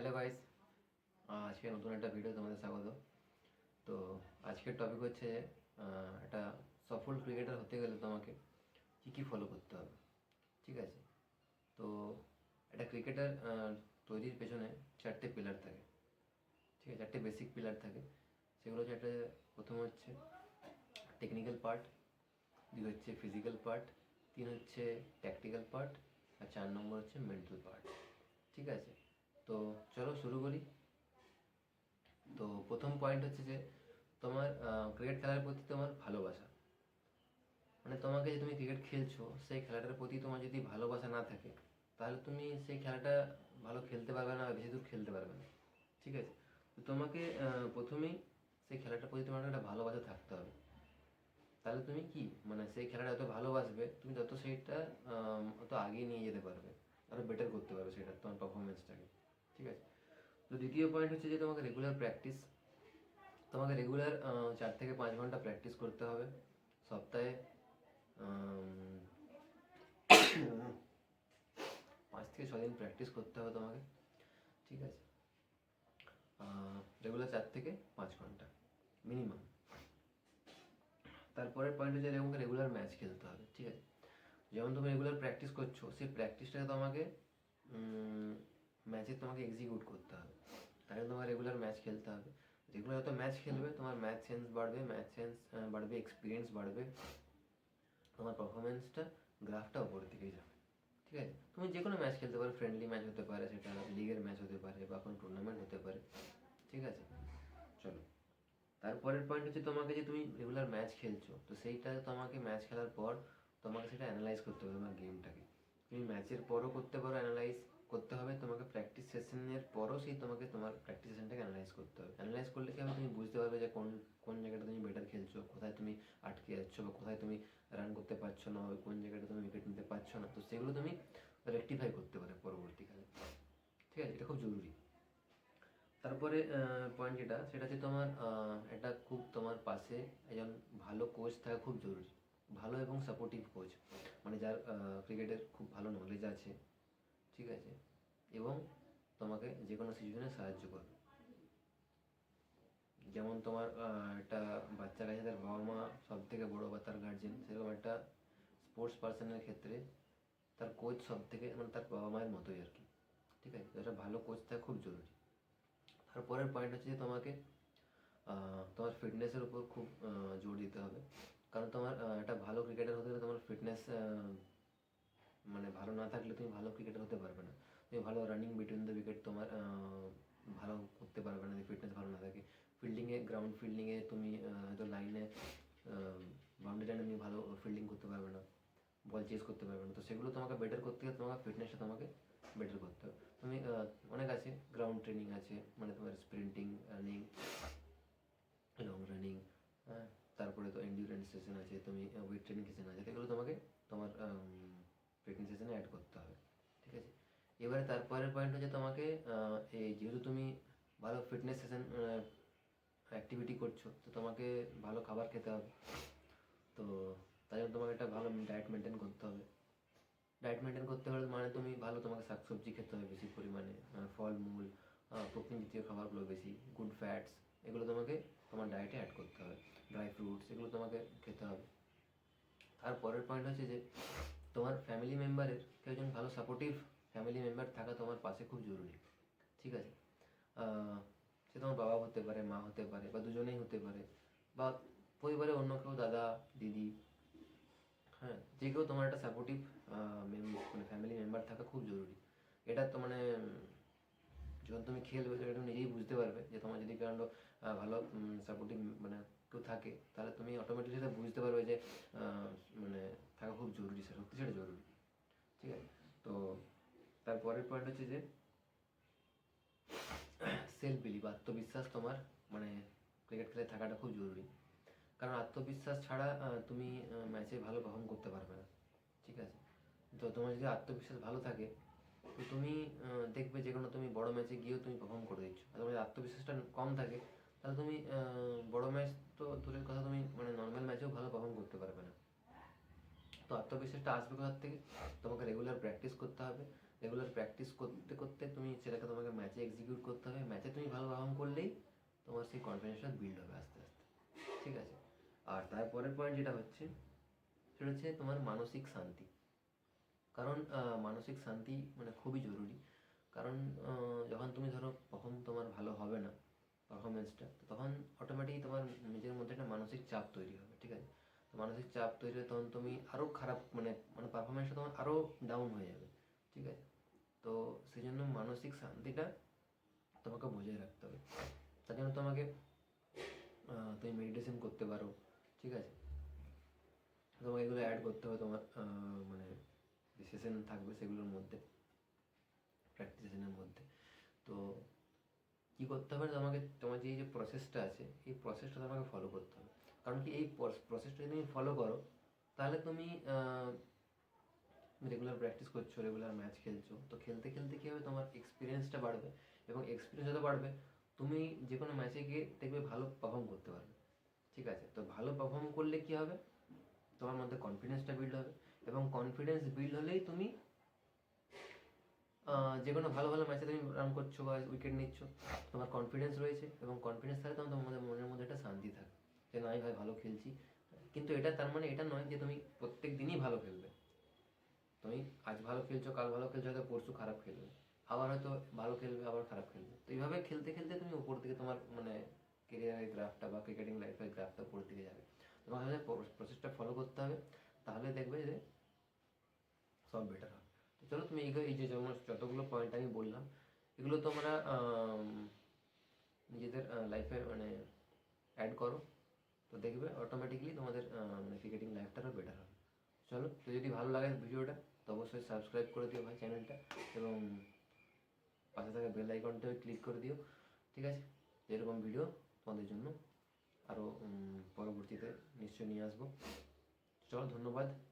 Hello guys আজকে নতুন একটা ভিডিও তোমাদের স্বাগত। তো আজকের টপিক হচ্ছে একটা সফল ক্রিকেটার হতে গেলে তোমাকে কী কী ফলো করতে হবে, ঠিক আছে? তো একটা ক্রিকেটার তৈরির পেছনে চারটে পিলার থাকে, ঠিক আছে? চারটে বেসিক পিলার থাকে। সেগুলো হচ্ছে একটা, প্রথম হচ্ছে টেকনিক্যাল পার্ট দুই হচ্ছে ফিজিক্যাল পার্ট তিন হচ্ছে ট্যাকটিক্যাল পার্ট আর চার নম্বর হচ্ছে মেন্টাল পার্ট ঠিক আছে? তো চলো শুরু করি। তো প্রথম পয়েন্ট হচ্ছে যে তোমার ক্রিকেট খেলার প্রতি তোমার ভালোবাসা। মানে তোমাকে যে তুমি ক্রিকেট খেলছো, সেই খেলাটার প্রতি তোমার যদি ভালোবাসা না থাকে, তাহলে তুমি সেই খেলাটা ভালো খেলতে পারবে না বেশি দূর খেলতে পারবে না। ঠিক আছে? তো তোমাকে প্রথমেই সেই খেলাটার প্রতি তোমার একটা ভালোবাসা থাকতে হবে। তাহলে তুমি কি? মানে সেই খেলাটা যত ভালোবাসবে, তুমি তত সেইটা অত আগিয়ে নিয়ে যেতে পারবে। আরও বেটার করতে পারবে সেটা, তোমার পারফরমেন্সটাকে ঠিক আছে? তো দ্বিতীয় পয়েন্ট হচ্ছে যে তোমাকে রেগুলার প্র্যাকটিস তোমাকে রেগুলার চার থেকে পাঁচ ঘণ্টা প্র্যাকটিস করতে হবে। সপ্তাহে আম, পাঁচ থেকে ছ দিন প্র্যাকটিস করতে হবে তোমাকে। ঠিক আছে? রেগুলার চার থেকে পাঁচ ঘণ্টা মিনিমাম তারপরের পয়েন্ট হচ্ছে তোমাকে রেগুলার ম্যাচ খেলতে হবে ঠিক আছে? যেমন তুমি রেগুলার প্র্যাকটিস করছ সেই প্র্যাকটিসটাকে তোমাকে ম্যাচে তোমাকে এক্সিকিউট করতে হবে। তাই জন্য তোমাকে রেগুলার ম্যাচ খেলতে হবে। রেগুলার যত ম্যাচ খেলবে, তোমার ম্যাচ সেন্স বাড়বে ম্যাচ সেন্স বাড়বে এক্সপিরিয়েন্স বাড়বে, তোমার পারফরমেন্সটা গ্রাফটা উপরের দিকে যাবে। ঠিক আছে? তুমি যে কোনো ম্যাচ খেলতে পারো ফ্রেন্ডলি ম্যাচ হতে পারে, সেটা লিগের ম্যাচ হতে পারে বা কোনো টুর্নামেন্ট হতে পারে। ঠিক আছে? চলো। তারপরের পয়েন্ট হচ্ছে তোমাকে যে তুমি রেগুলার ম্যাচ খেলছো, তো সেইটা তোমাকে ম্যাচ খেলার পর তোমাকে সেটা অ্যানালাইজ করতে হবে তোমার গেমটাকে তুমি ম্যাচের পরও করতে পারো অ্যানালাইজ করতে হবে, তোমাকে প্র্যাকটিস সেশনের পরও সেই তোমাকে তোমার প্র্যাকটিস সেশনটাকে অ্যানালাইজ করতে হবে। অ্যানালাইজ করলে কি হবে? তুমি বুঝতে পারবে যে কোন কোন জায়গাটা তুমি বেটার খেলছো, কোথায় তুমি আটকে যাচ্ছ বা কোথায় তুমি রান করতে পারছ না বা কোন জায়গাটা তুমি উইকেট নিতে পারছ না। তো সেগুলো তুমি রেকটিফাই করতে পারো পরবর্তীকালে। ঠিক আছে? এটা খুব জরুরি। তারপরে পয়েন্ট যেটা, সেটা হচ্ছে তোমার এটা খুব তোমার পাশে একজন ভালো কোচ থাকা খুব জরুরি। ভালো এবং সাপোর্টিভ কোচ মানে যার ক্রিকেটের খুব ভালো নলেজ আছে। ঠিক আছে, এবং তোমাকে যে কোনো সিচুয়েশনে সাহায্য করবে। যেমন তোমার একটা বাচ্চা কাছে তার বাবা মা সব থেকে বড়ো বা তার গার্জেন সেরকম একটা স্পোর্টস পার্সনের ক্ষেত্রে তার কোচ সব থেকে মানে তার বাবা মায়ের মতোই আর কি। ঠিক আছে, একটা ভালো কোচ থাকা খুব জরুরি। তারপরের পয়েন্ট হচ্ছে যে তোমাকে তোমার ফিটনেসের উপর খুব জোর দিতে হবে। কারণ তোমার একটা ভালো ক্রিকেটার হতে গেলে তোমার ফিটনেস মানে ভালো না থাকলে তুমি ভালো ক্রিকেটার হতে পারবে না। তুমি ভালো রানিং বিটুইন দ্য উইকেট তোমার ভালো করতে পারবে না, যদি ফিটনেস ভালো না থাকে। ফিল্ডিংয়ে গ্রাউন্ড ফিল্ডিংয়ে তুমি হয়তো লাইনে বাউন্ডারি লাইনে তুমি ভালো ফিল্ডিং করতে পারবে না। বল চেস করতে পারবে না। তো সেগুলো তোমাকে বেটার করতে গেলে তোমাকে ফিটনেসটা তোমাকে বেটার করতে হবে। তুমি অনেক আছে গ্রাউন্ড ট্রেনিং আছে মানে তোমার স্প্রিন্টিং রানিং লং রানিং হ্যাঁ তারপরে তো এন্ডিউরেন্স সেশন আছে, তুমি ওয়েট ট্রেনিং সেশন আছে এগুলো তোমাকে, তোমার ফিটনেস সেশনে অ্যাড করতে হবে, ঠিক আছে? এবারে তারপরের পয়েন্ট হচ্ছে তোমাকে এই যেহেতু তুমি ভালো ফিটনেস সেশন অ্যাক্টিভিটি করছ, তো তোমাকে ভালো খাবার খেতে হবে। তো তাই জন্য তোমাকে একটা ভালো ডায়েট মেনটেন করতে হবে। ডায়েট মেনটেন করতে হলে মানে তুমি ভালো তোমাকে শাকসবজি খেতে হবে বেশি পরিমাণে ফলমূল প্রোটিন জাতীয় খাবারগুলো বেশি গুড ফ্যাটস এগুলো তোমাকে তোমার ডায়েটে অ্যাড করতে হবে। ড্রাই ফ্রুটস এগুলো তোমাকে খেতে হবে। তারপরের পয়েন্ট হচ্ছে যে তোমার ফ্যামিলি মেম্বারের কেউ একজন ভালো সাপোর্টিভ ফ্যামিলি মেম্বার থাকা তোমার পাশে খুব জরুরি, ঠিক আছে? সে তোমার বাবা হতে পারে, মা হতে পারে বা দুজনেই হতে পারে বা পরিবারে অন্য কেউ, দাদা, দিদি হ্যাঁ যে কেউ তোমার একটা সাপোর্টিভ মানে ফ্যামিলি মেম্বার থাকা খুব জরুরি। এটা তো মানে তুমি খেলবে, সেটা তুমি নিজেই বুঝতে পারবে যে তোমার যদি কারণ ভালো সাপোর্টিভ মানে কেউ থাকে, তাহলে তুমি অটোমেটিকলি সেটা বুঝতে পারবে যে মানে থাকা খুব জরুরি সত্যি সেটা জরুরি। ঠিক আছে? তো তারপরের পয়েন্ট হচ্ছে যে সেলফ বিলিভ আত্মবিশ্বাস তোমার মানে ক্রিকেট খেলে থাকাটা খুব জরুরি। কারণ আত্মবিশ্বাস ছাড়া তুমি ম্যাচে ভালো পারফর্ম করতে পারবে না। ঠিক আছে? তো তোমার যদি আত্মবিশ্বাস ভালো থাকে তো তুমি দেখবে যে কোনো তুমি বড় ম্যাচে গিয়েও তুমি পারফর্ম করে দিচ্ছ। আর তোমার আত্মবিশ্বাসটা কম থাকে, তাহলে তুমি বড় ম্যাচ তো দূরের কথা তুমি মানে নর্মাল ম্যাচেও ভালো পারফর্ম করতে পারবে না। তো আত্মবিশ্বাসটা আসবে কোথার থেকে? তোমাকে রেগুলার প্র্যাকটিস করতে হবে। রেগুলার প্র্যাকটিস করতে করতে তুমি সেটাকে তোমাকে ম্যাচে এক্সিকিউট করতে হবে। ম্যাচে তুমি ভালো পারফর্ম করলেই তোমার সেই কনফিডেন্সটা বিল্ড হবে আস্তে আস্তে। ঠিক আছে? আর তারপরের পয়েন্ট যেটা হচ্ছে, সেটা হচ্ছে তোমার মানসিক শান্তি। কারণ মানসিক শান্তি মানে খুবই জরুরি। কারণ যখন তুমি ধরো প্রথম তোমার ভালো হবে না পারফরমেন্সটা তখন অটোমেটিক তোমার নিজের মধ্যে একটা মানসিক চাপ তৈরি হবে, ঠিক আছে? তো মানসিক চাপ তৈরি হলে তখন তুমি আরও খারাপ মানে মানে পারফরমেন্সটা তোমার আরও ডাউন হয়ে যাবে, ঠিক আছে? তো সেই জন্য মানসিক শান্তিটা তোমাকে বজায় রাখতে হবে। তার জন্য তোমাকে তুমি মেডিটেশন করতে পারো, ঠিক আছে? তোমাকে এগুলো অ্যাড করতে হবে তোমার মানে সেশন থাকবে সেগুলোর মধ্যে প্র্যাকটিস সেশনের মধ্যে। তো কী করতে হবে? তোমাকে, তোমার যে, এই যে প্রসেসটা আছে, এই প্রসেসটা তোমাকে ফলো করতে হবে। কারণ কি এই প্রসেসটা যদি তুমি ফলো করো, তাহলে তুমি রেগুলার প্র্যাকটিস করছ রেগুলার ম্যাচ খেলছো। তো খেলতে খেলতে কী হবে? তোমার এক্সপিরিয়েন্সটা বাড়বে এবং এক্সপিরিয়েন্স যত বাড়বে, তুমি যে কোনো ম্যাচে গিয়ে দেখবে ভালো পারফর্ম করতে পারবে। ঠিক আছে? তো ভালো পারফর্ম করলে কী হবে? তোমার মধ্যে কনফিডেন্সটা বিল্ড হবে। এবং কনফিডেন্স বিল্ড হলেই তুমি যে কোনো ভালো ভালো ম্যাচে তুমি রান করছ বা উইকেট নিচ্ছ, তোমার কনফিডেন্স রয়েছে এবং কনফিডেন্স থাকলে তখন তোমার মনের মধ্যে একটা শান্তি থাকে যে না, আমি ভাই ভালো খেলছি। কিন্তু এটা তার মানে এটা নয় যে তুমি প্রত্যেক দিনই ভালো খেলবে। তুমি আজ ভালো খেলছো, কাল ভালো খেলছো, হয়তো পরশু খারাপ খেলবে। আবার হয়তো ভালো খেলবে, আবার খারাপ খেলবে। তো এইভাবে খেলতে খেলতে তুমি উপর দিকে তোমার মানে কেরিয়ারের গ্রাফটা বা ক্রিকেটিং লাইফের গ্রাফটা উপর দিকে যাবে। তোমাকে প্রসেসটা ফলো করতে হবে। তাহলে দেখবে যে সব বেটার হবে। তো চলো তুমি এই যে যেমন যতগুলো পয়েন্ট আমি বললাম, এগুলো তোমরা নিজেদের লাইফে মানে অ্যাড করো। তো দেখবে অটোমেটিকলি তোমাদের মানে ক্রিকেটিং লাইফটা আরও বেটার হবে। চলো, তো যদি ভালো লাগে ভিডিওটা, তো অবশ্যই সাবস্ক্রাইব করে দিও ভাই চ্যানেলটা এবং পাশে থাকা বেল আইকনটাও ক্লিক করে দিও, ঠিক আছে? এরকম ভিডিও তোমাদের জন্য আরও পরবর্তীতে নিশ্চয়ই নিয়ে আসব। চলো ধন্যবাদ।